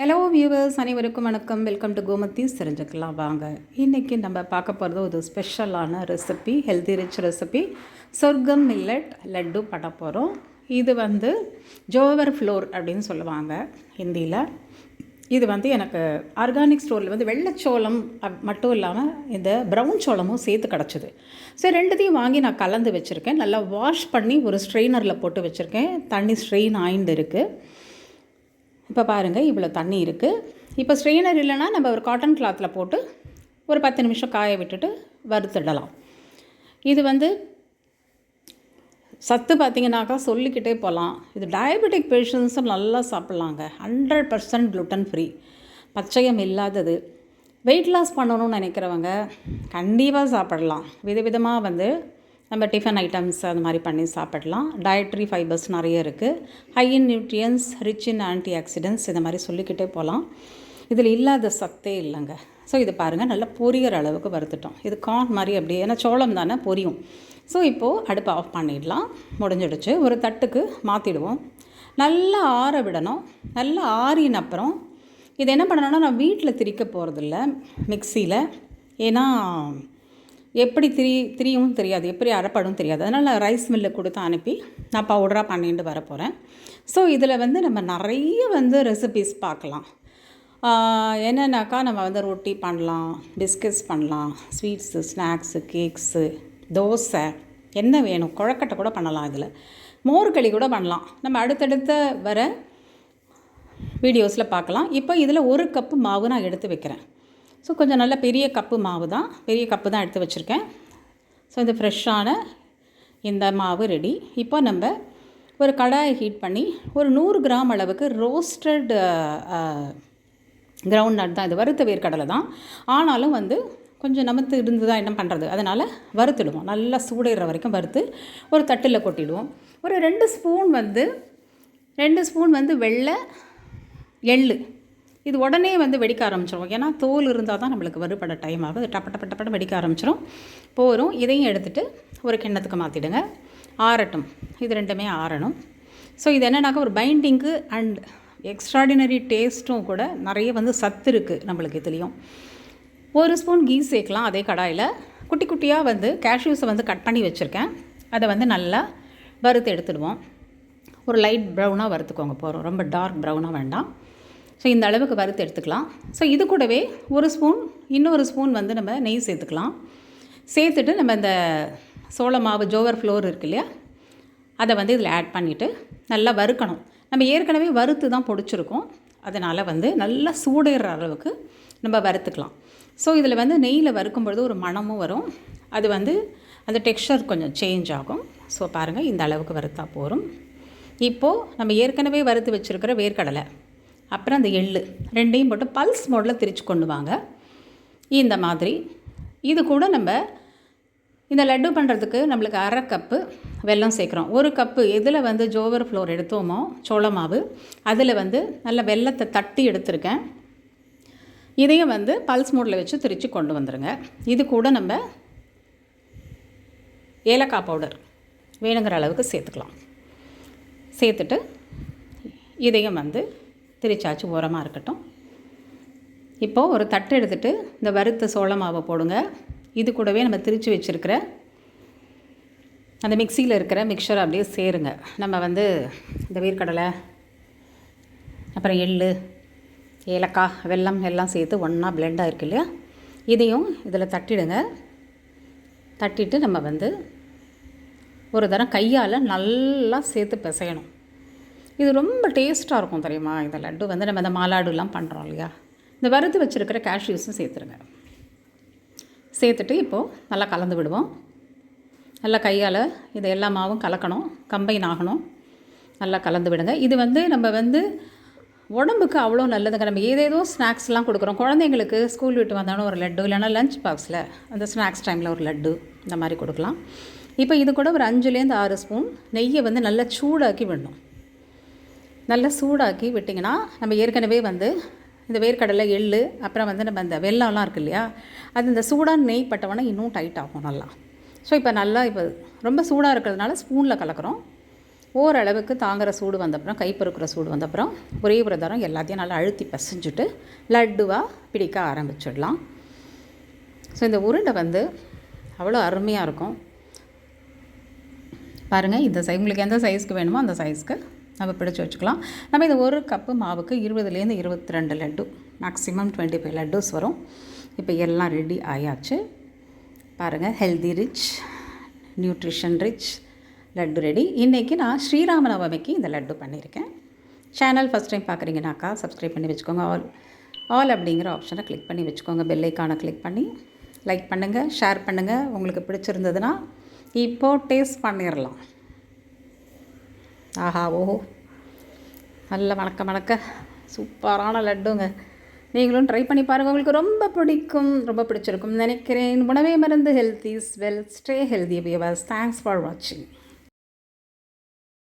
Hello viewers அனைவருக்கும் வணக்கம். Welcome to Gomathi தெரிஞ்சுக்கலாம் வாங்க. இன்றைக்கி நம்ம பார்க்க போகிறது ஒரு ஸ்பெஷலான ரெசிபி ஹெல்தி ரிச் ரெசிபி சொர்க்கம் மில்லட் லட்டு பண்ண போகிறோம் இது வந்து ஜோவர் ஃப்ளோர் அப்படின்னு சொல்லுவாங்க ஹிந்தியில். இது வந்து எனக்கு ஆர்கானிக் ஸ்டோரில் வந்து வெள்ளைச்சோளம் மட்டும் இல்லாமல் இந்த ப்ரௌன் சோளமும் சேர்த்து கிடச்சிது. சரி ரெண்டுத்தையும் வாங்கி நான் கலந்து வச்சுருக்கேன். நல்லா வாஷ் பண்ணி ஒரு ஸ்ட்ரெயினரில் போட்டு வச்சுருக்கேன். தண்ணி ஸ்ட்ரெயின் ஆயிண்டு இருக்குது இப்போ பாருங்கள் இவ்வளோ தண்ணி இருக்குது இப்போ ஸ்ட்ரெயினர் இல்லைன்னா நம்ம ஒரு காட்டன் கிளாத்தில் போட்டு ஒரு பத்து நிமிஷம் காய விட்டுட்டு வறுத்துடலாம். இது வந்து சத்து பார்த்தீங்கன்னாக்கா சொல்லிக்கிட்டே போகலாம் இது டயபெட்டிக் பேஷண்ட்ஸும் நல்லா சாப்பிட்லாங்க. ஹண்ட்ரட் பர்சன்ட் க்ளூட்டன் ஃப்ரீ பச்சையம் இல்லாதது. வெயிட் லாஸ் பண்ணணும்னு நினைக்கிறவங்க கண்டிப்பாக சாப்பிடலாம். விதவிதமாக வந்து நம்ம டிஃபன் ஐட்டம்ஸ் அந்த மாதிரி பண்ணி சாப்பிடலாம். டயட்ரி ஃபைபர்ஸ் நிறைய இருக்குது high in nutrients rich in antioxidants இந்த மாதிரி சொல்லிக்கிட்டே போகலாம் இதில் இல்லாத சத்தே இல்லைங்க. ஸோ இது பாருங்கள் நல்லா பொரியிற அளவுக்கு வறுத்துட்டோம். இது கார்ன் மாதிரி அப்படியே ஏன்னா சோளம் தானே பொரியும். ஸோ இப்போது அடுப்பை ஆஃப் பண்ணிடலாம். முடிஞ்சிடுச்சு. ஒரு தட்டுக்கு மாற்றிடுவோம் நல்லா ஆற விடணும். நல்லா ஆறின அப்புறம் இது என்ன பண்ணணும்னா நான் வீட்டில் திரிக்க போகிறதில்ல மிக்சியில் ஏன்னா எப்படி திரி திரியவும் தெரியாது எப்படி அரைப்படும் தெரியாது. அதனால் ரைஸ் மில்லு கொடுத்து அனுப்பி நான் பவுடராக பண்ணிட்டு வர போகிறேன் ஸோ இதில் வந்து நம்ம நிறைய வந்து ரெசிபிஸ் பார்க்கலாம். என்னென்னாக்கா நம்ம வந்து ரொட்டி பண்ணலாம் பிஸ்கட்ஸ் பண்ணலாம் ஸ்வீட்ஸு ஸ்நாக்ஸு கேக்ஸு தோசை என்ன வேணும் குழக்கட்டை கூட பண்ணலாம் இதில். மோர்களி கூட பண்ணலாம். நம்ம அடுத்தடுத்த வர வீடியோஸில் பார்க்கலாம். இப்போ இதில் ஒரு கப்பு மாவு நான் எடுத்து வைக்கிறேன். ஸோ கொஞ்சம் நல்ல பெரிய கப்பு மாவு தான். பெரிய கப்பு தான் எடுத்து வச்சுருக்கேன். ஸோ இந்த ஃப்ரெஷ்ஷான இந்த மாவு ரெடி இப்போ நம்ம ஒரு கடாயை ஹீட் பண்ணி ஒரு நூறு கிராம் அளவுக்கு ரோஸ்டட் கிரவுண்ட் நட் தான். இது வறுத்த வேர்க்கடலை தான். ஆனாலும் வந்து கொஞ்சம் நமத்து இருந்து தான் என்ன பண்ணுறது அதனால் வறுத்துடுவோம். நல்லா சூடேற வரைக்கும் வறுத்து ஒரு தட்டில் கொட்டிடுவோம். ஒரு ரெண்டு ஸ்பூன் வந்து ரெண்டு ஸ்பூன் வந்து வெள்ளை எள்ளு. இது உடனே வந்து வெடிக்க ஆரம்பிச்சிடும் ஏன்னா தோல் இருந்தால் தான் நம்மளுக்கு வருபட டைம் ஆகும் அது டப்ப டப்ப டப்பட வெடிக்க ஆரம்பிச்சிடும் போரும். இதையும் எடுத்துகிட்டு ஒரு கிண்ணத்துக்கு மாற்றிடுங்க ஆறட்டும். இது ரெண்டுமே ஆறணும். ஸோ இது என்னன்னாக்கா ஒரு பைண்டிங்கு அண்ட் எக்ஸ்ட்ராடினரி டேஸ்ட்டும் கூட நிறைய வந்து சத்து இருக்குது நம்மளுக்கு இதுலேயும். ஒரு ஸ்பூன் கீ சேர்க்கலாம் அதே கடாயில். குட்டி குட்டியாக வந்து கேஷ்யூஸை வந்து கட் பண்ணி வச்சுருக்கேன். அதை வந்து நல்லா வறுத்து எடுத்துடுவோம். ஒரு லைட் ப்ரௌனாக வறுத்துக்கோங்க. போகிறோம் ரொம்ப டார்க் ப்ரௌனாக வேண்டாம். ஸோ இந்த அளவுக்கு வறுத்து எடுத்துக்கலாம். ஸோ இது கூடவே ஒரு ஸ்பூன் இன்னொரு ஸ்பூன் வந்து நம்ம நெய் சேர்த்துக்கலாம். சேர்த்துட்டு நம்ம இந்த சோள மாவு ஜோவர் ஃப்ளோர் இருக்கு இல்லையா? அதை வந்து இதில் ஆட் பண்ணிவிட்டு நல்லா வறுக்கணும். நம்ம ஏற்கனவே வறுத்து தான் பொடிச்சிருக்கோம். அதனால் வந்து நல்லா சூடேற அளவுக்கு நம்ம வறுத்துக்கலாம். ஸோ இதில் வந்து நெய்யில் வறுக்கும் பொழுது ஒரு மணமும் வரும். அது வந்து அந்த டெக்ஸ்டர் கொஞ்சம் சேஞ்ச் ஆகும். ஸோ பாருங்கள் இந்த அளவுக்கு வறுத்தா போதும். இப்போது நம்ம ஏற்கனவே வறுத்து வச்சுருக்கிற வேர்க்கடலை. அப்புறம் அந்த எள் ரெண்டையும் போட்டு பல்ஸ் மோடில் திரிச்சு கொண்டு வாங்க. இந்த மாதிரி. இது கூட நம்ம இந்த லட்டு பண்ணுறதுக்கு நம்மளுக்கு அரை கப்பு வெல்லம் சேர்க்குறோம். ஒரு கப்பு எதில் வந்து ஜோவர் ஃப்ளோர் எடுத்தோமோ சோள மாவு அதில் வந்து நல்ல வெல்லத்தை தட்டி எடுத்திருக்கேன். இதையும் வந்து பல்ஸ் மோடில் வச்சு திரித்து கொண்டு வந்துடுங்க இது கூட நம்ம ஏலக்காய் பவுடர் வேணுங்கிற அளவுக்கு சேர்த்துக்கலாம். சேர்த்துட்டு இதையும் வந்து திரிச்சாச்சு ஓரமாக இருக்கட்டும். இப்போது ஒரு தட்டு எடுத்துகிட்டு இந்த வறுத்த சோள மாவை போடுங்க. இது கூடவே நம்ம திரித்து வச்சுருக்கிற அந்த மிக்சியில் இருக்கிற மிக்சரை அப்படியே சேருங்க. நம்ம வந்து இந்த வேர்க்கடலை அப்புறம் எள் ஏலக்காய் வெல்லம் எல்லாம் சேர்த்து ஒன்றா பிளெண்ட் ஆகிருக்கு இல்லையா? இதையும் இதில் தட்டிடுங்க. தட்டிட்டு நம்ம வந்து ஒரு தரம் கையால் நல்லா சேர்த்து பிசையணும். இது ரொம்ப டேஸ்ட்டாக இருக்கும் தெரியுமா? இந்த லட்டு வந்து நம்ம இந்த மாலாடுலாம் பண்ணுறோம் இல்லையா? இந்த வறுத்து வச்சுருக்கிற கேஷ்யூஸும் சேர்த்துருங்க. சேர்த்துட்டு இப்போது நல்லா கலந்து விடுவோம். நல்லா கையால் இது எல்லா மாவும் கலக்கணும். கம்பைன் ஆகணும் நல்லா கலந்து விடுங்க. இது வந்து நம்ம வந்து உடம்புக்கு அவ்வளோ நல்லதுங்க. நம்ம ஏதேதோ ஸ்நாக்ஸ்லாம் கொடுக்குறோம். குழந்தைங்களுக்கு ஸ்கூல் விட்டு வந்தாலும் ஒரு லட்டு இல்லைன்னா லஞ்ச் பாக்ஸில் அந்த ஸ்நாக்ஸ் டைமில் ஒரு லட்டு இந்த மாதிரி கொடுக்கலாம். இப்போ இது கூட ஒரு அஞ்சுலேருந்து ஆறு ஸ்பூன் நெய்யை வந்து நல்லா சூடாக்கி விடணும். நல்லா சூடாக்கி விட்டிங்கன்னா நம்ம ஏற்கனவே வந்து இந்த வேர்க்கடலை எள்ளு அப்புறம் வந்து நம்ம இந்த வெல்லம்லாம் இருக்கு இல்லையா? அது இந்த சூடான நெய் பட்டவொன்னே இன்னும் டைட் ஆகும் நல்லா. ஸோ இப்போ நல்லா இப்போ ரொம்ப சூடாக இருக்கிறதுனால ஸ்பூனில் கலக்கிறோம். ஓரளவுக்கு தாங்குகிற சூடு வந்தப்புறம் கைப்பறுக்கிற சூடு வந்தப்புறம் ஒரே ஒரு தரம் எல்லாத்தையும் நல்லா அழுத்தி பசைஞ்சுட்டு லட்டுவாக பிடிக்க ஆரம்பிச்சிடலாம். ஸோ இந்த உருண்டை வந்து அவ்வளோ அருமையாக இருக்கும். பாருங்கள் இந்த சை உங்களுக்கு எந்த சைஸ்க்கு வேணுமோ அந்த சைஸ்க்கு நம்ம பிடிச்சி வச்சுக்கலாம். நம்ம இந்த ஒரு கப்பு மாவுக்கு இருபதுலேருந்து இருபத்தி ரெண்டு laddu maximum twenty five laddus வரும். இப்போ எல்லாம் ரெடி ஆயாச்சு. பாருங்கள் healthy rich nutrition rich laddu ready இன்றைக்கி நான் ஸ்ரீராம நவமிக்கு இந்த லட்டு பண்ணியிருக்கேன். சேனல் ஃபஸ்ட் டைம் பார்க்குறீங்கனாக்கா சப்ஸ்கிரைப் பண்ணி வச்சுக்கோங்க. ஆல் ஆல் அப்படிங்கிற ஆப்ஷனை கிளிக் பண்ணி வச்சுக்கோங்க. பெல்லைக்கான கிளிக் பண்ணி லைக் பண்ணுங்கள் ஷேர் பண்ணுங்கள் உங்களுக்கு பிடிச்சிருந்ததுன்னா இப்போது டேஸ்ட் பண்ணிடலாம் ஆஹா ஓஹோ. நல்ல மணக்க மணக்க சூப்பரான லட்டுங்க. நீங்களும் ட்ரை பண்ணி பாருங்கள் உங்களுக்கு ரொம்ப பிடிக்கும் ரொம்ப பிடிச்சிருக்கும் நினைக்கிறேன். உணவே மருந்து health is wealth stay healthy viewers thanks for வாட்சிங்